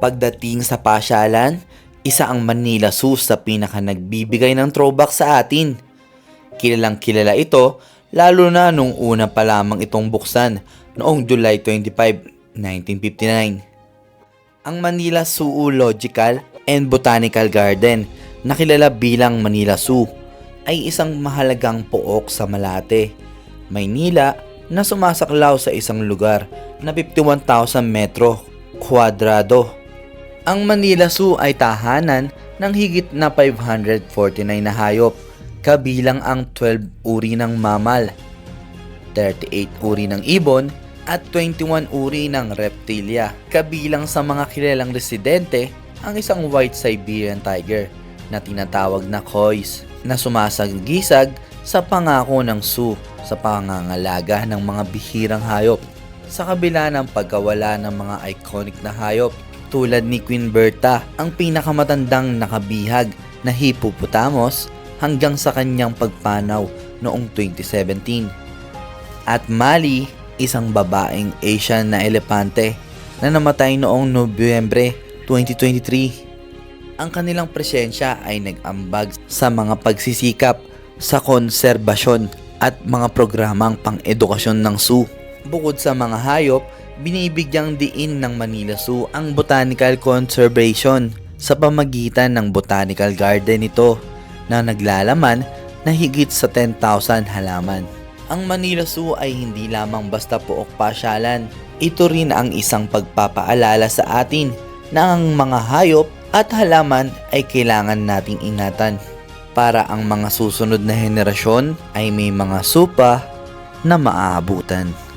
Pagdating sa pasyalan, isa ang Manila Zoo sa pinaka nagbibigay ng throwback sa atin. Kilalang kilala ito lalo na nung una pa lamang itong buksan noong July 25, 1959. Ang Manila Zoological and Botanical Garden na kilala bilang Manila Zoo ay isang mahalagang pook sa Malate, Maynila na sumasaklaw sa isang lugar na 51,000 metro kwadrado. Ang Manila Zoo ay tahanan ng higit na 549 na hayop, kabilang ang 12 uri ng mamal, 38 uri ng ibon, at 21 uri ng reptilia. Kabilang sa mga kilalang residente ang isang white Siberian tiger na tinatawag na kois na sumasagisag sa pangako ng zoo sa pangangalaga ng mga bihirang hayop. Sa kabila ng pagkawala ng mga iconic na hayop tulad ni Queen Bertha, ang pinakamatandang nakabihag na hippopotamus hanggang sa kanyang pagpanaw noong 2017. At Mali, isang babaeng Asian na elepante na namatay noong Nobyembre 2023. Ang kanilang presensya ay nag-ambag sa mga pagsisikap sa konserbasyon at mga programang pang-edukasyon ng zoo. Bukod sa mga hayop, binibigyang diin ng Manila Zoo ang botanical conservation sa pamagitan ng botanical garden ito na naglalaman na higit sa 10,000 halaman. Ang Manila Zoo ay hindi lamang basta pook pasyalan. Ito rin ang isang pagpapaalala sa atin na ang mga hayop at halaman ay kailangan nating ingatan para ang mga susunod na henerasyon ay may mga supa na maaabutan.